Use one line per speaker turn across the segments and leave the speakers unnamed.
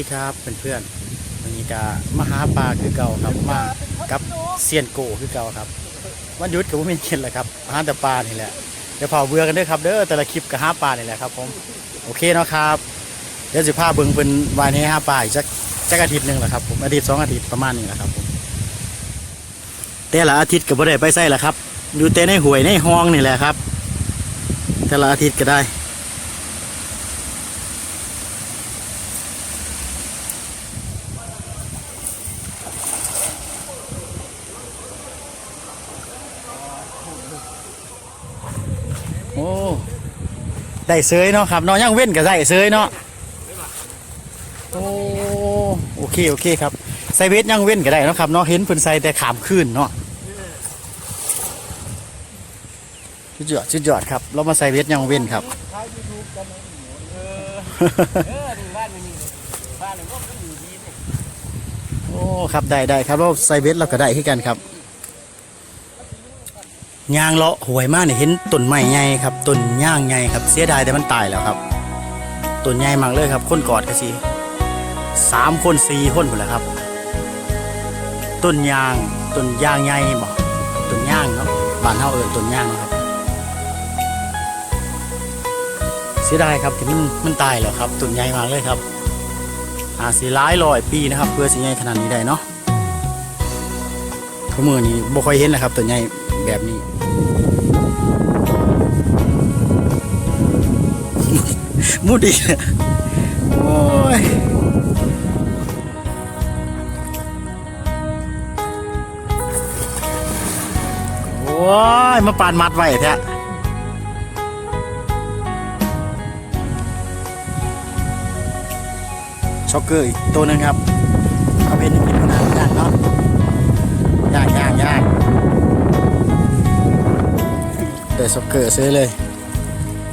วัสดีครับเพื่อนๆวันนี้ก็มาหาปลาคือเก่าครับมากับเซียนโกคือเก่าครับวันหยุดก็บ่มีกินแหละครับหาแต่ปลานี่แหละเดี๋ยวเผาเบื่อกันด้อครับเด้อแต่ละคลิปก็หาปลานี่แหละครับผมโอเคเนาะครับเดี๋ยวสิพาเบิ่งเป็นวายนี้หาปลาอีกจักจักอาทิตย์หนึ่งแหละครับผมอาทิตย์สองอาทิตย์ประมาณนี้แหละครับผมแต่ละอาทิตย์ก็บ่ได้ไปใส่แหละครับอยู่แต่ในห่วยในห้องนี่แหละครับ แต่ละอาทิตย์ก็ได้ โอ้ ได้เสยเนาะครับเนาะยังเว้นกับได้เสยเนาะโอ้โอเคโอเคครับใส่เวทยังเว้นก็ได้เนาะครับเนาะเห็นเพิ่นใส่แต่ขามขึ้นเนาะชุดยอดชุดยอดครับเรามาใส่เวทยังเว้นครับโอ้ครับได้ได้ครับเราใส่เวทเราก็ได้ที่กันครับ ยางเลาะหวยมากเนี่ยเห็นต้นไม้ใหญ่ครับต้นย่างใหญ่ครับเสียดายแต่มันตายแล้วครับต้นใหญ่มากเลยครับคนกอดกันสิสามคนสี่คนหมดแล้วครับ ต้นยางต้นยางใหญ่บ่ต้นย่างเนาะบ้านเฮาเอิ้นต้นย่างครับ เสียดายครับที่มันมันตายแล้วครับต้นใหญ่มากเลยครับอาสีร้ายลอยปีนะครับ เพื่อสิใหญ่ขนาดนี้ได้เนาะขมือนี้บ่ค่อยเห็นนะครับตัวใหญ่ แบบนี้ มุดอีกโอ้ยโอ้ย มาปานมัดไว้แท้ช็อกเกอร์อีกตัวหนึงครับเอาเป็นกินขนาดย่างเนาะยางย่างย่าง เดี๋ยวช็อกเกอร์ซื้อเลย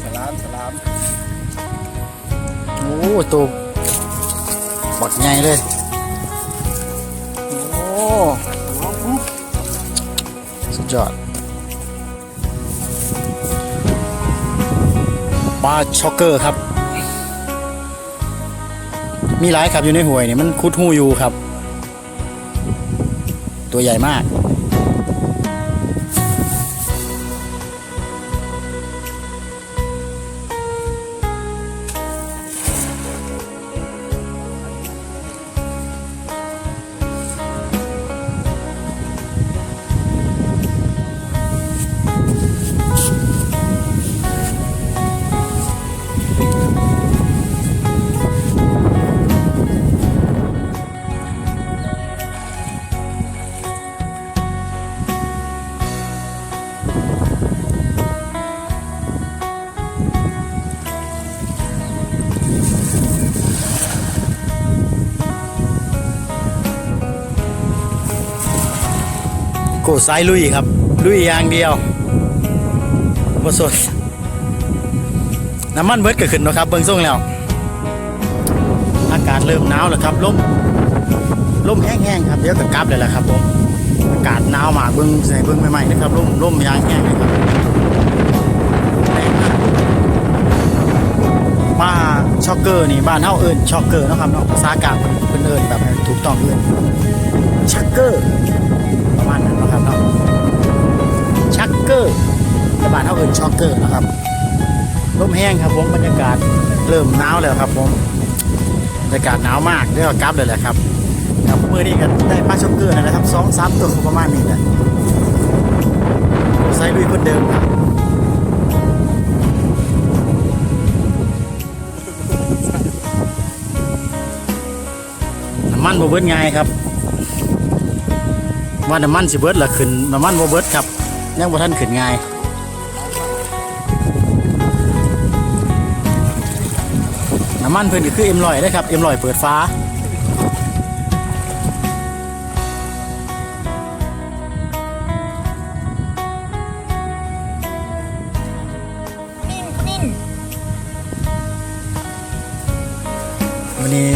สลามสลาม
โอ้ตัวบักใหญ่เลย โอ้สุดยอดปลาช็อกเกอร์ครับ มีหลายครับอยู่ในห่วยเนี่ยมันคุดหูอยู่ครับ ตัวใหญ่มาก กสายลุยครับ ลุยอย่างเดียวบ่สดน้ำมันเบิดเกิดขึ้นนะครับ เบิ่งส่งแล้ว อากาศเริ่มหนาวแล้วครับลมลมแห้งๆครับเดี๋ยวก็กลับเลยแหละครับผมอากาศหนาวมากเบิ่งใส่เบิ่งใหม่ๆนะครับลมลมยางแห้งเลยครับแรงมากป้าช็อกเกอร์นี่บ้านเฮาเอิ้นช็อกเกอร์นะครับเนาะภาษากลางเพิ่นเพิ่นเอิ้นแบบถูกต้องเอิ้นชักเกอร์ เกอร์ต่บ้านเท่าอื่นช็อกเกอร์นะครับลมแห้งครับผมบรรยากาศเริ่มหนาวแล้วครับผมบรรยากาศหนาวมากเรียกว่ากราฟเลยแหละครับครับเมื่อนี้ก็ได้ปลาช็อกเกอร์นะครับสองสามตัวประมาณนี้แหละไซส์ลุยคนเดิมครับน้ำมันโบเบิร์ดง่ายครับว่าน้ำมันสิเบิดละขึ้นน้ำมันบ่เบิดครับ ยังบ่ทันขึ้นง่ายน้ำมันเพิ่นก็คือเอ็มลอยได้ครับเอ็มลอยเปิดฟ้าวันนี้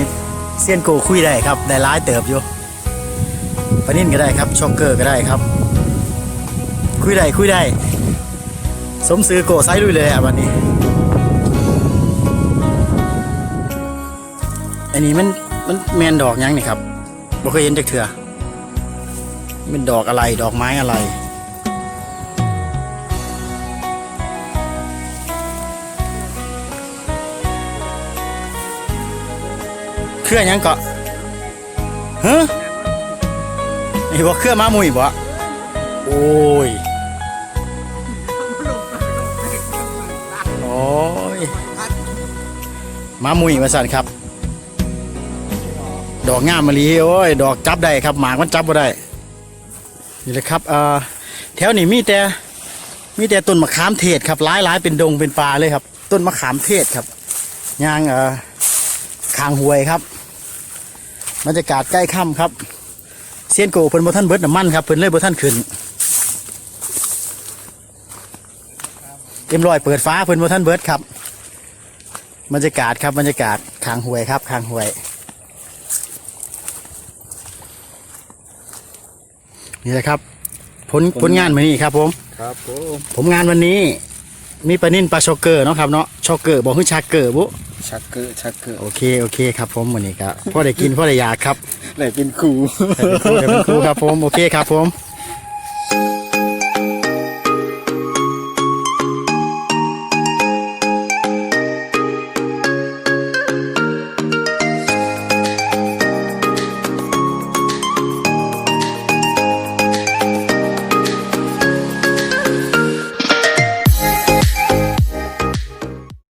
เซียนโกคุยได้ครับ ได้ร้ายเติบอยู่ปนินก็ได้ครับช็อกเกอร์ก็ได้ครับ คุยได้คุยได้ สมซื้อโกไซลุยเลยอะวันนี้ อันนี้มันมันแมนดอกยังนี่ครับบ่เคยเห็นจักเถื่อมันดอกอะไรดอกไม้อะไรเครื่อหยังเกาะฮะไอ้บ่เครื่องมามุยบ่โอ้ย ยมามุยมาสั่นครับ ดอกงามมะลิโอ้ย ดอกจับได้ครับ หมากมันจับบ่ได้ นี่แหละครับเอ่อแถวนี้มีแต่ มีแต่ต้นมะขามเทศครับหลายหลายเป็นดงเป็นป่าเลยครับ ต้นมะขามเทศครับยางเอ่อคางหวยครับบรรยากาศใกล้ค่ำครับ เซียนโกเพิ่นบ่ท่านเบิดน้ำมันครับเพิ่นเลยบ่ท่านขึ้น เอ็มลอยเปิดฟ้าเพิ่นบ่ท่านเบิดครับบรรยากาศครับบรรยากาศคางหวยครับคางหวย นี่แหละครับ ผลผลงานมานี่ครับผม
ครับผม
ผมงานวันนี้ มีปลานิ่นปลาช็อกเกอร์เนาะครับเนาะช็อกเกอร์บอกให้ชักเกอร์บุ
ชักเกอร์ชักเกอร์
โอเคโอเคครับผมวันนี้ก็พ่อได้กินพ่อได้อยากครับ
ไหนเป็นครู
แต่เป็นครูแต่เป็นครูครับผมโอเคครับผม